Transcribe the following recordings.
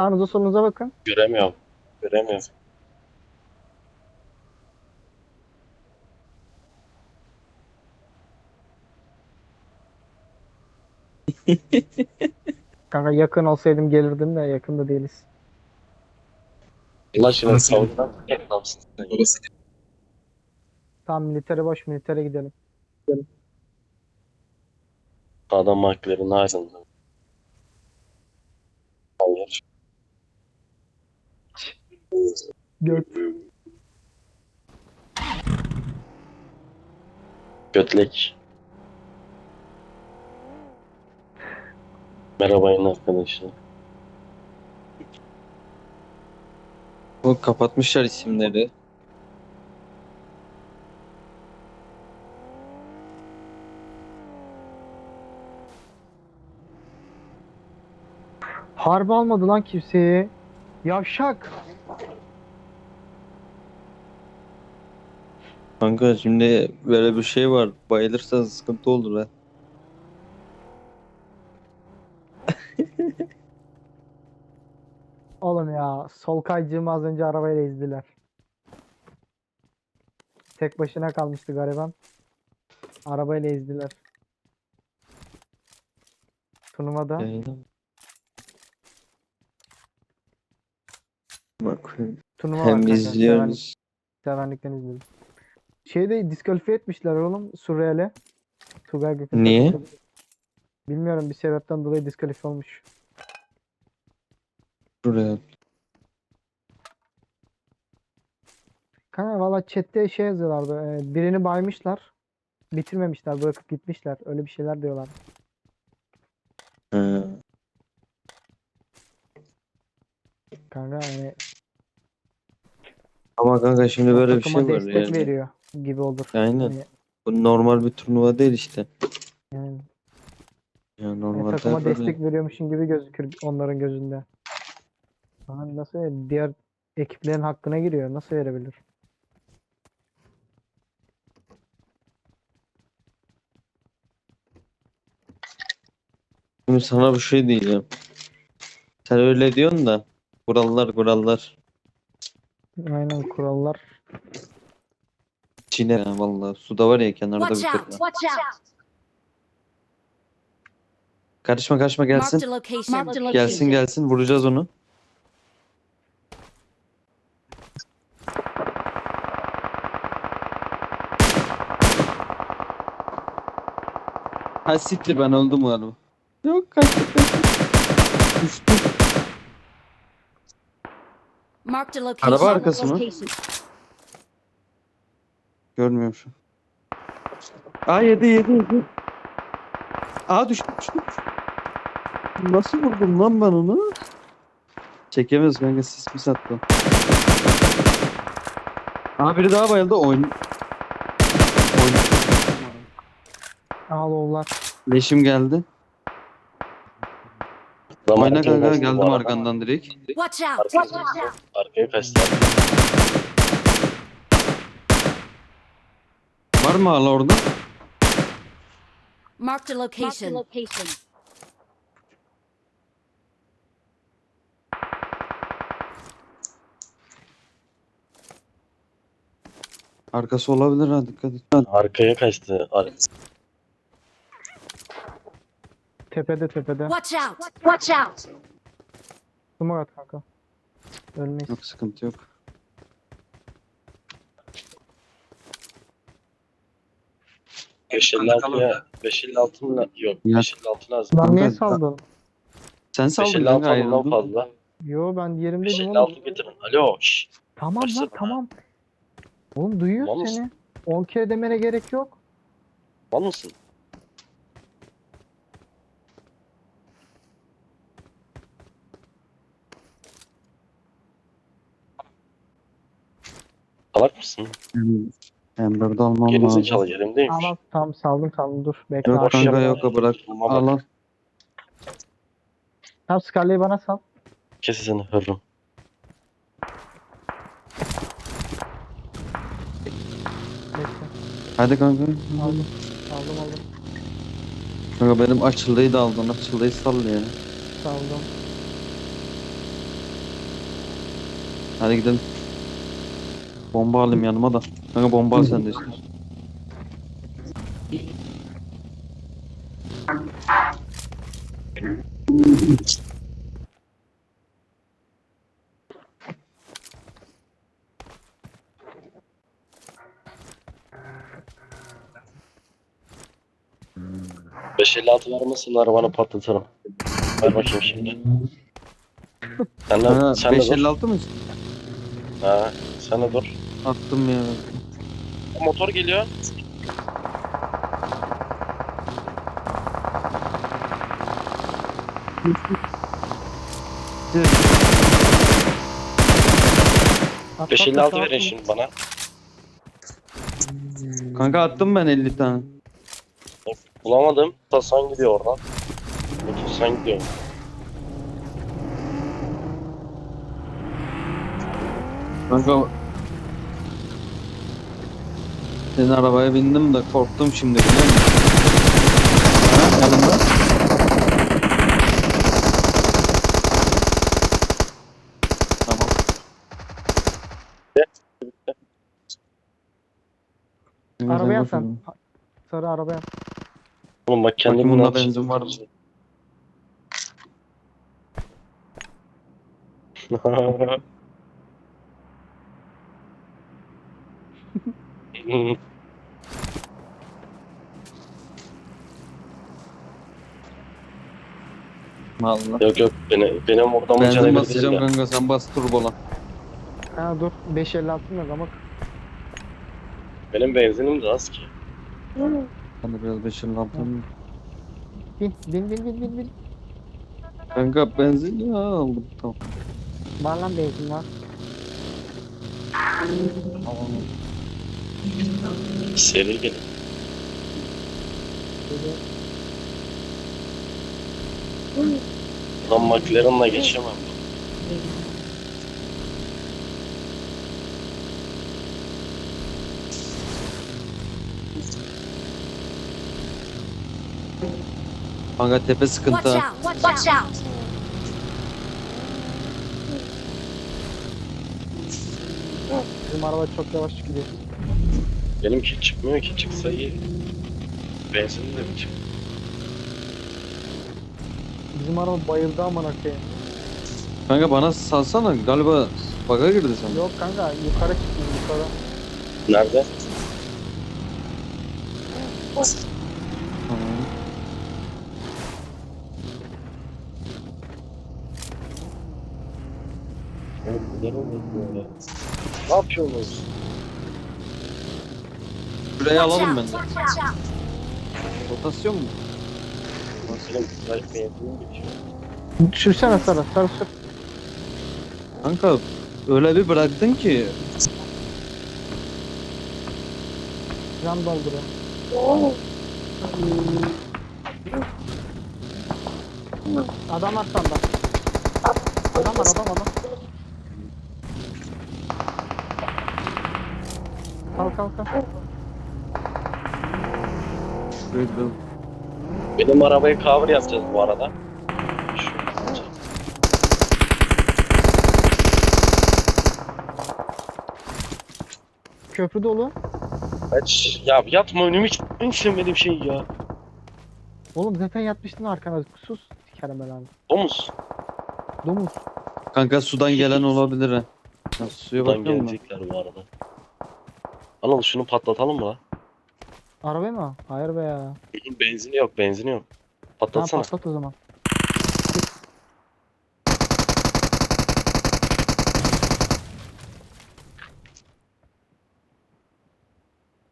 Sağınıza solunuza bakın. Göremiyorum. Göremiyorum. Kanka yakın olsaydım gelirdim de yakında değiliz. Allah aşkına Nasıl? savundan yapmamsın. Babası Tamam militere boş militere gidelim. Adam marklerin ağzında. Hayır. Göt. Götlek. Merhaba yine arkadaşlar. Bu kapatmışlar isimleri. Harbi almadı lan kimseyi. Yavşak. Kanka şimdi böyle bir şey var. Bayılırsan sıkıntı olur ha. Oğlum ya sol kaycığımı az önce arabayla ezdiler. Tek başına kalmıştı gariban. Arabayla ezdiler. Turnuvada. Yayına. Bak Turnuva var hem kanka, izliyoruz. Sevenlikten izledim. Şeyde diskalifiye etmişler oğlum Surreal'e. Tugay Gökhan. Niye? Bilmiyorum bir sebepten dolayı diskalifiye olmuş. Şuraya. Kanka valla chatte şey yazıyorlardı. e, birini baymışlar. Bitirmemişler bırakıp gitmişler. Öyle bir şeyler diyorlar. Ha. Kanka yani Ama kanka şimdi böyle bir takıma şey var destek yani. veriyor gibi olur. Aynen. Yani, Bu normal bir turnuva değil işte. yani, Ya yani normalde takıma böyle. destek veriyormuşsun gibi gözükür onların gözünde. Lan nasıl ver- diğer ekiplerin hakkına giriyor. Nasıl verebilir? Şimdi sana bir şey diyeceğim. Sen öyle diyorsun da kurallar kurallar. Aynen kurallar. Çiğne ya vallahi. Suda var ya kenarda Watch out! bitirme. Watch out! Karışma karışma gelsin. Marked a location. Marked a location. Gelsin gelsin vuracağız onu. Ha siktir ben öldüm galiba. Yok kaçtı kaçtı. Düştü. Marked a location. Araba arkası mı? Location. Görmüyorum şu. an. Aa yedi yedi yedi. Aa düştü düştü. Nasıl vurdum lan ben onu? Çekemez kanka sis mi sattı? Aa biri daha bayıldı oyun. Oyun. Ağlovlar. Leşim geldi. Zaman Oyna kanka geldim arkandan direkt. Watch out! Watch out! arkaya kaçtı. Var mı hala orada? Marked a location. location. Arkası olabilir ha dikkat et. Arkaya kaçtı. Ar Tepede tepede. Watch out! Watch out! Smoke at kanka. Ölmeyiz. Yok sıkıntı yok. Beş elli altıya. Beş elli altı mı? la- Yok. Ya. Beş elli altı lazım. Lan niye saldın? Sen saldın elli altı kanka alın lan ayrıldın. fazla. Yo ben yerimdeydim oğlum. altı getirin. Alo. Şşş. Tamam lan tamam. Oğlum duyuyor mısın? seni. 10 kere demene gerek yok. Mal mısın? Salak mısın? Ben burada almam lazım. zekalı yerimdeymiş. Tamam tamam saldım saldım dur. Bekle. Yok kanka yapma. yok bırak. Bak. Al al. Tamam Scarlet'i bana sal. Kesesini hırrım. Bekle. Hadi kanka. Aldım. Aldım aldım. Kanka benim açıldıyı da aldın. Açıldıyı sal ya. Saldım. Hadi gidelim. Bomba alayım yanıma da. Kanka bomba al sen de işte. Beş elli altı vermesin arabanı patlatırım. Ver bakayım şimdi. Sen de, Ha, sen de dur. 556 mı? Ha, sen de dur. Attım ya. Motor geliyor. At, Beş at, elli at, altı at, verin at. şimdi bana. Kanka attım ben 50 tane. Bulamadım. Tasan gidiyor oradan. Tasan gidiyor. Kanka senin arabaya bindim de korktum şimdi biliyor musun? Ha, yanımda. Tamam. Arabaya Boş sen. Sarı arabaya. Oğlum bak Bakayım kendimin bunda benzin var mı? Vallahi. yok yok beni, benim orada mı canı Benzin basacağım de. kanka sen bas turbola. Ha dur 556 yok ama Benim benzinim de az ki. Ben de biraz beşin altını. bin bin bin bin bin bin. Kanka benzin ya aldım tamam. Var lan benzin var. Seri gelin. Lan McLaren'la geçemem. Kanka tepe Watch sıkıntı. ha. out! Watch out! Bizim araba çok yavaş gidiyor. Benimki çıkmıyor ki çıksa iyi. Benzin de mi çık? Bizim araba bayıldı amına koyayım. Kanka bana salsana galiba baga girdi sen. Yok kanka yukarı çıktı yukarı. Nerede? Ne yapıyorsunuz? Şurayı Watch alalım ben de. Rotasyon mu? Benim güzel benzinim bitiyor. Sürsene sarı sarı sür. Kanka öyle bir bıraktın ki. Can dolduruyor. Adam var sanda. Adam var adam adam. Kalk kalk kalk. Şurayı bir- Benim arabayı cover yapacağız bu arada. Köprü dolu. Kaç. Ya yatma önümü en sevmediğim şey ya. Oğlum zaten yatmıştın arkana. Sus. Sikerim belanı. Domuz. Domuz. Kanka sudan gelen olabilir ha. Ha, suya Buradan bakıyor musun? gelecekler bu arada. Anıl şunu patlatalım mı lan? Arabaya mı? Hayır be ya. Benzini yok, benzini yok. Tamam Patlatsana. patlat o zaman.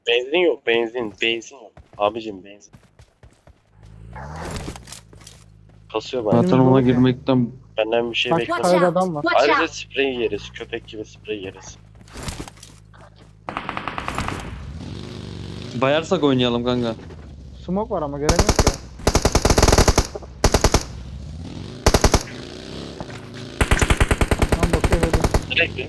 Benzin yok, benzin, benzin yok. Abicim benzin. Kasıyor ben. Zaten ona girmekten Benden bir şey Bak bekle. Watch hayır out! adam var. Watch Ayrıca sprey yeriz, köpek gibi sprey yeriz. Bayarsak oynayalım kanka. Smoke var ama göremiyorum ki. Lan bakıyor mi?